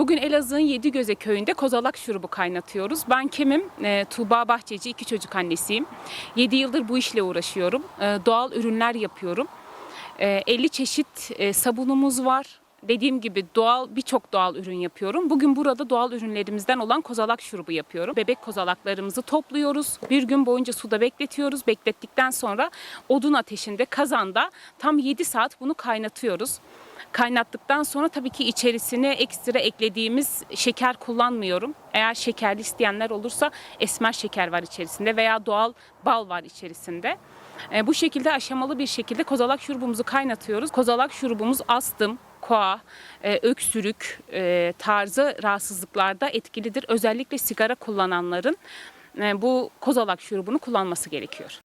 Bugün Elazığ'ın Yedigöze köyünde kozalak şurubu kaynatıyoruz. Ben Kemim, e, Tuğba Bahçeci, iki çocuk annesiyim. 7 yıldır bu işle uğraşıyorum. E, doğal ürünler yapıyorum. E, 50 çeşit e, sabunumuz var. Dediğim gibi doğal birçok doğal ürün yapıyorum. Bugün burada doğal ürünlerimizden olan kozalak şurubu yapıyorum. Bebek kozalaklarımızı topluyoruz. Bir gün boyunca suda bekletiyoruz. Beklettikten sonra odun ateşinde kazanda tam 7 saat bunu kaynatıyoruz. Kaynattıktan sonra tabii ki içerisine ekstra eklediğimiz şeker kullanmıyorum. Eğer şekerli isteyenler olursa esmer şeker var içerisinde veya doğal bal var içerisinde. E, bu şekilde aşamalı bir şekilde kozalak şurubumuzu kaynatıyoruz. Kozalak şurubumuz astım, koa, e, öksürük e, tarzı rahatsızlıklarda etkilidir. Özellikle sigara kullananların e, bu kozalak şurubunu kullanması gerekiyor.